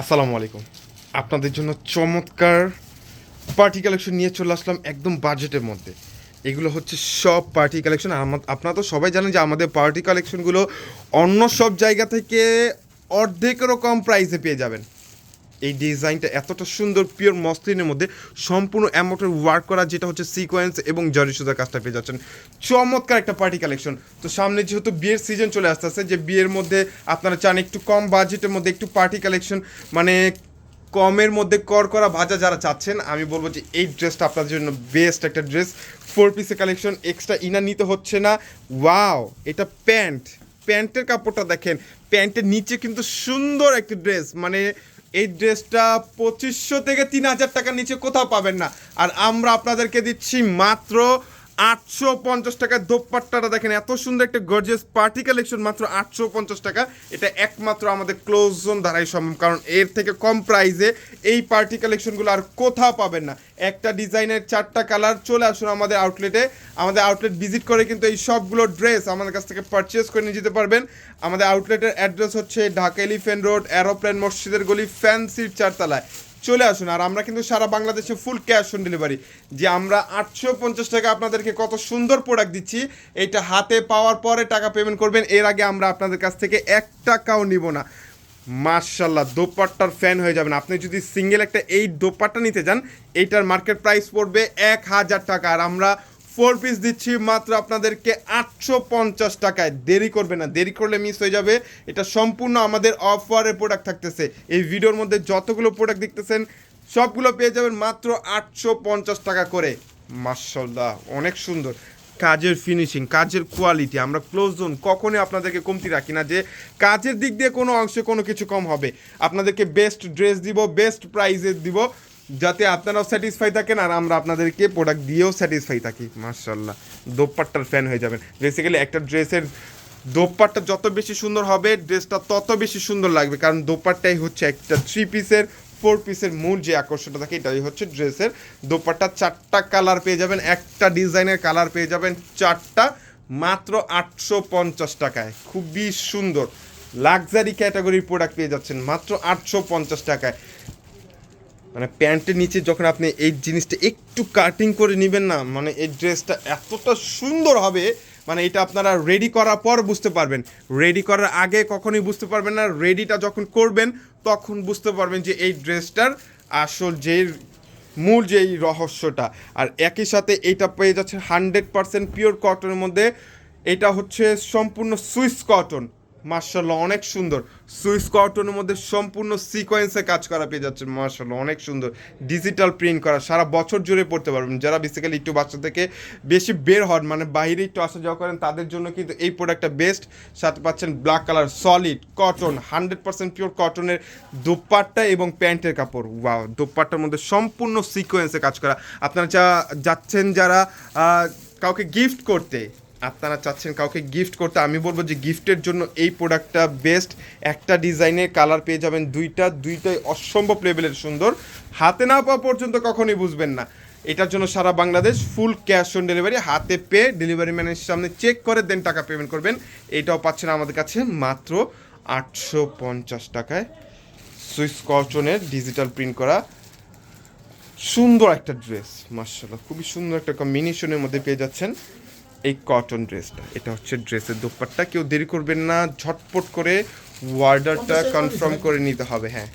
আসসালামু আলাইকুম। আপনাদের জন্য চমৎকার পার্টি কালেকশন নিয়ে চলে আসলাম একদম বাজেটের মধ্যে। এগুলো হচ্ছে সব পার্টি কালেকশন আপনারা তো সবাই জানেন যে আমাদের পার্টি কালেকশনগুলো অন্য সব জায়গা থেকে অর্ধেকেরও কম প্রাইসে পেয়ে যাবেন। এই ডিজাইনটা এতটা সুন্দর পিওর মসলিনের মধ্যে সম্পূর্ণ অ্যামোটের ওয়ার্ক করা, যেটা হচ্ছে সিকোয়েন্স এবং জরি সুতার কাজটা পেয়ে যাচ্ছেন। চমৎকার একটা পার্টি কালেকশন তো সামনে যেহেতু বিয়ের সিজন চলে আসতেছে, যে বিয়ের মধ্যে আপনারা চান একটু কম বাজেটের মধ্যে একটু পার্টি কালেকশন মানে কমের মধ্যে কর করা ভাজা যারা চাচ্ছেন, আমি বলব যে এই ড্রেসটা আপনাদের জন্য বেস্ট একটা ড্রেস ফোর পিসের কালেকশন এক্সট্রা ইনার নিতে হচ্ছে না। ওয়াও এটা প্যান্ট প্যান্টের কাপড়টা দেখেন। প্যান্টের নিচে কিন্তু সুন্দর একটি ড্রেস। মানে এই ড্রেসটা পঁচিশশো থেকে তিন হাজার টাকার নিচে কোথাও পাবেন না। আর আমরা আপনাদেরকে দিচ্ছি মাত্র আটশো পঞ্চাশ টাকার দোপাট্টাটা দেখেন, এত সুন্দর একটা গর্জিয়াস পার্টি কালেকশন মাত্র আটশো পঞ্চাশ টাকা। এটা একমাত্র আমাদের ক্লোজ জোন দ্বারাই সম্ভব, কারণ এর থেকে কম প্রাইসে এই পার্টি কালেকশনগুলো আর কোথাও পাবেন না। একটা ডিজাইনের চারটা কালার চলে আসুন আমাদের আউটলেটে আমাদের আউটলেট ভিজিট করে কিন্তু এই সবগুলো ড্রেস আমাদের কাছ থেকে পারচেস করে নিয়ে যেতে পারবেন। আমাদের আউটলেটের অ্যাড্রেস হচ্ছে ঢাকা এলিফেন্ট রোড অ্যারোপ্লেন মসজিদের গলি ফ্যান্সির চারতলায়। চলে আসুন, আর আমরা কিন্তু সারা বাংলাদেশে ফুল ক্যাশ অন ডেলিভারি যে আমরা আটশো পঞ্চাশ টাকা আপনাদেরকে কত সুন্দর প্রোডাক্ট দিচ্ছি, এটা হাতে পাওয়ার পরে টাকা পেমেন্ট করবেন, এর আগে আমরা আপনাদের কাছ থেকে এক টাকাও নিব না। মার্শাল্লাহ দোপাট্টার ফ্যান হয়ে যাবেন। আপনি যদি সিঙ্গেল একটা এই দোপাট্টা নিতে যান এইটার মার্কেট প্রাইস পড়বে এক হাজার টাকা। আর আমরা ফোর পিস দিচ্ছি মাত্র আপনাদেরকে আটশো পঞ্চাশ টাকায়। দেরি করবে না, দেরি করলে মিস হয়ে যাবে। এটা সম্পূর্ণ আমাদের অফারের প্রোডাক্ট থাকতেছে। এই ভিডিওর মধ্যে যতগুলো প্রোডাক্ট দেখতেছেন, সবগুলো পেয়ে যাবেন মাত্র আটশো পঞ্চাশ টাকা করে। মার্শাল্লাহ অনেক সুন্দর। কাজের ফিনিশিং কাজের কোয়ালিটি আমরা ক্লোজ জোন কখনই আপনাদেরকে কমতি রাখি না যে কাজের দিক দিয়ে কোনো অংশে কোনো কিছু কম হবে। আপনাদেরকে বেস্ট ড্রেস দিব বেস্ট প্রাইজে দিব। যাতে আপনারাও স্যাটিসফাই থাকেন আর আমরা আপনাদেরকে প্রোডাক্ট দিয়েও স্যাটিসফাই থাকি। মার্শাল্লাহ দোপাট্টার ফ্যান হয়ে যাবেন। বেসিক্যালি একটা ড্রেসের দোপাট্টা যত বেশি সুন্দর হবে ড্রেসটা তত বেশি সুন্দর লাগবে। কারণ দোপাট্টাই হচ্ছে একটা থ্রি পিসের ফোর পিসের মূল যে আকর্ষণটা থাকে, এটাই হচ্ছে ড্রেসের দোপাট্টা। চারটা কালার পেয়ে যাবেন, একটা ডিজাইনের কালার পেয়ে যাবেন, চারটা মাত্র আটশো পঞ্চাশ টাকায়। খুবই সুন্দর। লাক্সারি ক্যাটাগরির প্রোডাক্ট পেয়ে যাচ্ছেন মাত্র আটশো পঞ্চাশ টাকায়। মানে প্যান্টের নিচে যখন আপনি এই জিনিসটা একটু কাটিং করে নেবেন না মানে এই ড্রেসটা এতটা সুন্দর হবে মানে এটা আপনারা রেডি করার পর বুঝতে পারবেন। রেডি করার আগে কখনোই বুঝতে পারবেন না রেডিটা যখন করবেন, তখন বুঝতে পারবেন যে এই ড্রেসটার আসল যে মূল যেই রহস্যটা। আর একই সাথে এটা পেয়ে যাচ্ছে হান্ড্রেড পার্সেন্ট পিওর কটনের মধ্যে, এটা হচ্ছে সম্পূর্ণ সুইস কটন মার্শাল্লাহ অনেক সুন্দর। সুইস কটনের মধ্যে সম্পূর্ণ সিকোয়েন্সে কাজ করা পেয়ে যাচ্ছে মার্শাল্লাহ অনেক সুন্দর। ডিজিটাল প্রিন্ট করা, সারা বছর জুড়ে পড়তে পারবেন। যারা বেসিক্যালি একটু বাচ্চা থেকে বেশি বের হন মানে বাইরে একটু আসা যাওয়া করেন, তাদের জন্য কিন্তু এই প্রোডাক্টটা বেস্ট সাথে পাচ্ছেন black colour solid cotton hundred percent pure কটনের দোপাট্টা এবং প্যান্টের কাপড়। ওয়াও দোপাট্টার মধ্যে সম্পূর্ণ সিকোয়েন্সে কাজ করা। আপনারা যা যাচ্ছেন যারা কাউকে গিফট করতে আপনারা চাচ্ছেন কাউকে গিফট করতে, আমি বলব যে গিফটের জন্য এই প্রোডাক্টটা বেস্ট একটা ডিজাইনের কালার পেয়ে যাবেন দুইটা, দুইটাই অসম্ভব লেভেলের সুন্দর। হাতে না পাওয়া পর্যন্ত কখনোই বুঝবেন না। এটার জন্য সারা Bangladesh full cash on delivery হাতে পেয়ে ডেলিভারি ম্যানের সামনে চেক করে দেন টাকা পেমেন্ট করবেন। এটাও পাচ্ছেন আমাদের কাছে মাত্র আটশো পঞ্চাশ টাকায়। সুইস কটনের ডিজিটাল প্রিন্ট করা সুন্দর একটা ড্রেস মার্শাল্লাহ খুবই সুন্দর একটা কম্বিনেশনের মধ্যে পেয়ে যাচ্ছেন। এই কটন ড্রেসটা এটা হচ্ছে ড্রেসের দোপাট্টা। কেউ দেরি করবেন না। ঝটপট করে ওয়ার্ডারটা কনফার্ম করে নিতে হবে হ্যাঁ।